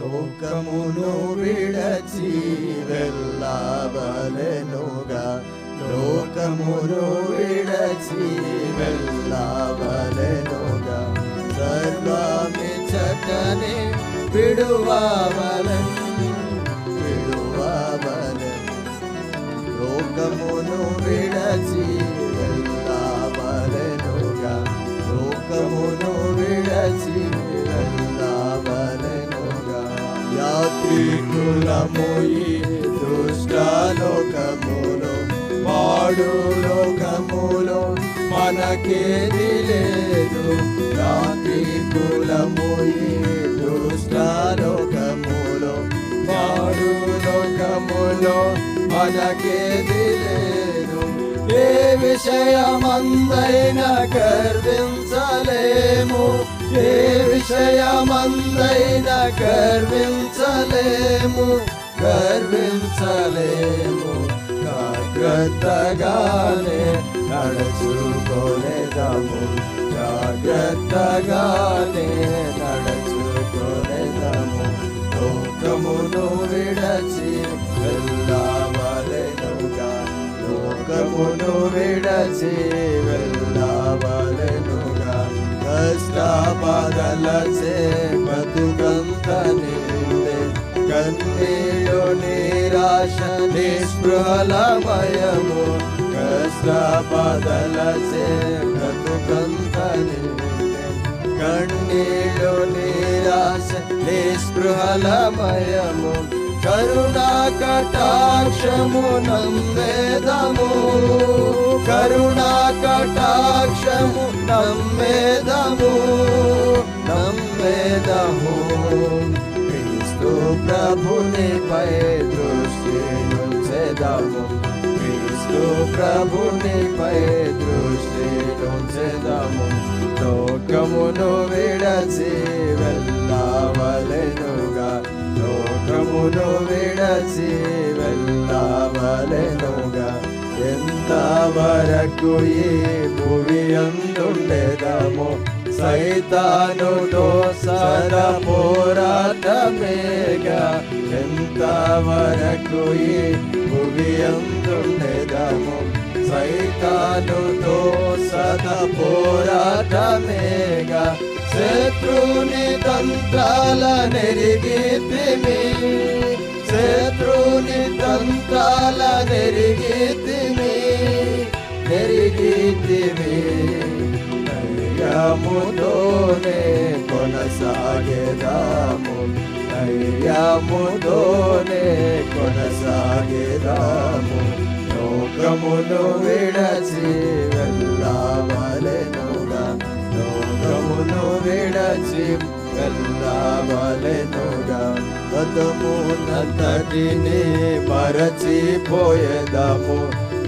లోకమును విడచి వెళ్ళవలెనుగా లోకమును విడచి వెళ్ళవలెనుగా సర్వమిచ్చటని విడువవలెన్ విడువవలెన్ లోకమును విడచి వెళ్ళవలెనుగా లోకమును లోకముయి దుష్ట దుష్టలోకములో పాడు లోకములో మనకేది లేదు. రాత్రి కులముయి దుష్ట దుష్టలోకములో పాడు లోకములో మనకేది లేదు. ఏ విషయమందైనా గర్వించలేము. ఏ విషయమందైన గర్వించలేము గర్వించలేము. జాగ్రత్తగానే నడుచుకోలేదాము జాగ్రత్తగానే నడుచుకోలేదాము లోకమును విడచి వెళ్ళవలెనుగా లోకమును విడచి కష్ట బాధలచే బతుకంత నిండే కన్నీయు నిరాశ నిస్పృహలమయము. కష్ట బాధలచే బతుకంత నిండే కన్నీళ్ళు నిరాశ నిస్పృహలమయము. కరుణా కటాక్షము నమ్మేదము. కరుణా కటాక్షము నమ్మేదము. నమ్మేదము. క్రీస్తు ప్రభునిపై దృష్టి నుంచెదము క్రీస్తు ప్రభునిపై దృష్టి నుంచెదము లోకమును విడచి പുനുവിട ജീവല്ല വലനുക എന്താ വരക്കുയി? പുവിയന്തുണ്ടതമോ സൈതാനുടോ സര പോരാട്ടമേക. ಎಂತ ವರಕುಯಿ ಮುಗಿಯಂದುಂಡೆದಮು ಸೈತಾನು ದೋಸದ శత్రుని తంత్రాల నెరిగితిమి శత్రుని తంత్రాల నెరిగితిమి నెరిగితిమి ధైర్యముతోనే కొనసాగేదాము ధైర్యముతోనే కొనసాగేదాము లోకమును విడచి వెళ్ళవలెనుగా లోకమును విడచి వెళ్ళవలెనుగా గతమునంతటిని మరచిపోయేదాము.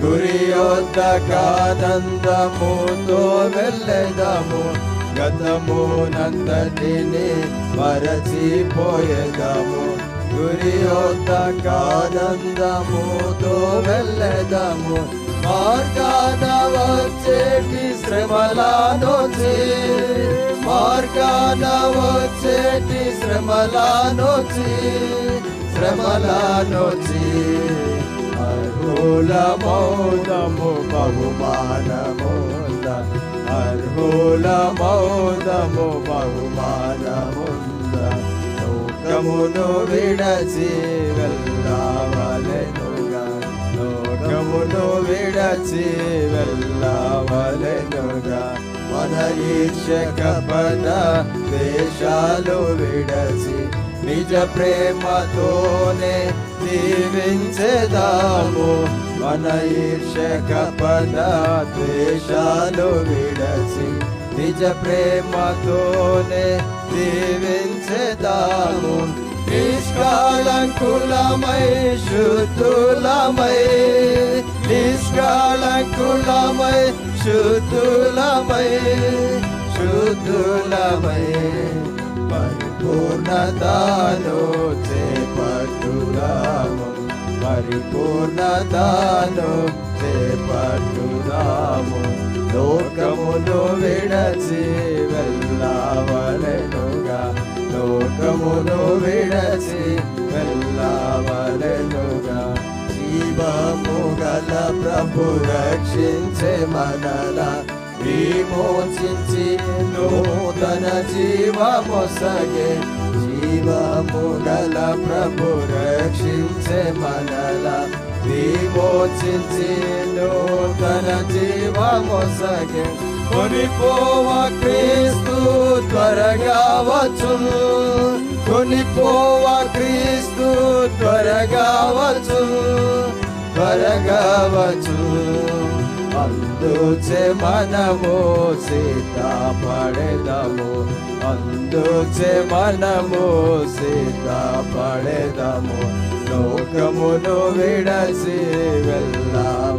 గురి యొద్దకానందముతో వెళ్ళేదాము గతమునంతటిని మరచిపోయేదాము. గురి యొద్దకానందముతో వెళ్ళేదాము. మార్గాన వచ్చేటి శ్రమలానొచ్చి మార్గాన వచ్చేటి శ్రమలానోచి. శ్రమలానోచి. అర్హుల మౌదము బహుమానముంద అర్హుల మౌదము బహుమానముంద లోకమును విడచి వెళ్ళవలెనుగా లోకమును విడచి వెళ్ళవలెనుగా మన ఈర్షకపద దేశాలు విడచి నిజ ప్రేమతోనే జీవించేదాము. మన ఈర్షకపద దేశాలు విడచి నిజ ప్రేమతోనే జీవించేదాము. నిష్కాళంకులమై శుద్ధులమై నిష్కాళంకులమై శుద్ధులమై శుద్ధులమై పరిపూర్ణతలో చేపట్టుదాము పరిపూర్ణతలో చేపట్టుదాము లోకమును విడచి వెళ్ళ లోకమును విడచి వెళ్ళవలెనుగా. జీవము గల ప్రభు రక్షించే మనల విమోచించి నూతన జీవమొసగే జీవము గల ప్రభు రక్షించే మనల విమోచించి నూతన జీవమొసగే కొనిపోవ క్రీస్తు త్వరగా వచ్చును. కొనిపోవ క్రీస్తు త్వరగా వచ్చు త్వరగా వచ్చు అందుచే మనము సిద్ధపడేదము. అందుచే మనము సిద్ధపడేదము. లోకమును విడసి వెళ్ళవలెనుగా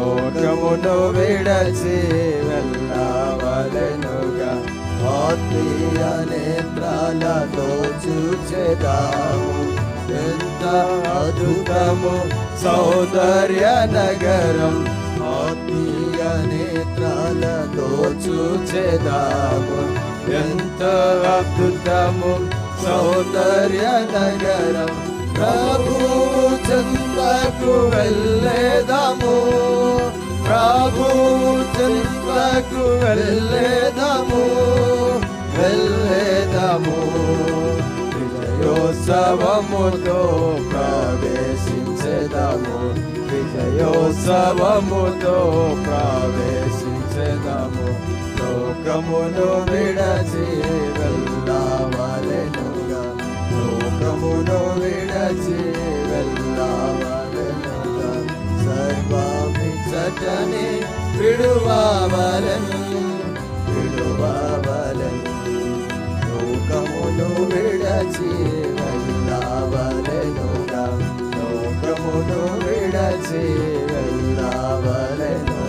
లోకమును విడచి వెళ్ళవలెనుగా ఆత్మీయ నేత్రాలతో చూచెదాము. ఎంత అద్భుతము సౌందర్య నగరం ఆత్మీయ నేత్రాలతో చూచెదాము. ఎంత అద్భుతము సౌందర్య నగరం. ప్రభు చెంతకు వెళ్ళేదము. ప్రభు చెంతకు వెళ్ళేదము. వెళ్ళేదము. విజయోత్సవముతో ప్రవేశించేదము. విజయోత్సవముతో ప్రవేశించేదము. లోకమును విడచి వెళ్ళవలెనుగా లోకమును విడచి సర్వమిచ్చటని విడువవలెను విడువవలెను లోకమును విడచి వెళ్ళవలెనుగా లోకమును విడచి వెళ్ళవలెనుగా